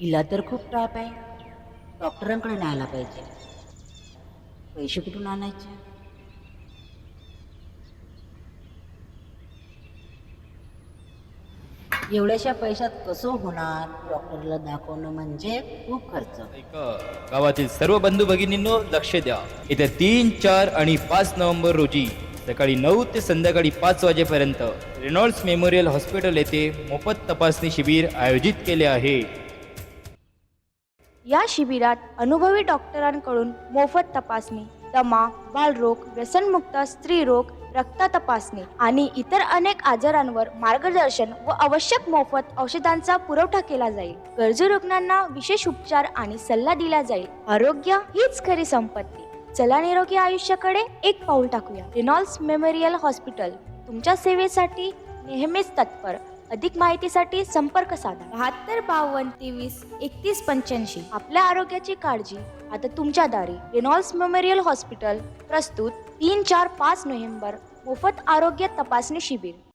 हिला तर खूप ताप आहे. डॉक्टरांकडे न्यायला पाहिजे. पैसे कुठून आणायचे? एवढ्याशा पैशात कसं होणार? डॉक्टरला दाखवणं म्हणजे खूप खर्च. ऐका, गावातील सर्व बंधू भगिनींनो लक्ष द्या. येत्या तीन चार आणि पाच नोव्हेंबर रोजी सकाळी नऊ ते संध्याकाळी पाच वाजेपर्यंत रेनॉल्ड्स मेमोरियल हॉस्पिटल येथे मोफत तपासणी शिबिर आयोजित केले आहे. या शिबिरात अनुभवी डॉक्टरांकडून मोफत तपासणी दमा बालरोग व्यसनमुक्त स्त्रीरोग रक्त तपासणी आणि इतर अनेक आजारांवर मार्गदर्शन व आवश्यक मोफत औषधांचा पुरवठा केला जाईल. गरजू रुग्णांना विशेष उपचार आणि सल्ला दिला जाईल. आरोग्य हीच खरी संपत्ती. चला निरोगी आयुष्याकडे एक पाऊल टाकूया. Reynolds memorial hospital. तुमच्या सेवेसाठी नेहमीच तत्पर. अधिक माहितीसाठी संपर्क साधा. बहात्तर बावन्न तेवीस एकतीस पंच्याऐंशी. आपल्या आरोग्याची काळजी. आता तुमच्या दारी. रेनॉल्ड्स मेमोरियल हॉस्पिटल प्रस्तुत तीन चार पाच नोव्हेंबर. मोफत आरोग्य तपासणी शिबिर.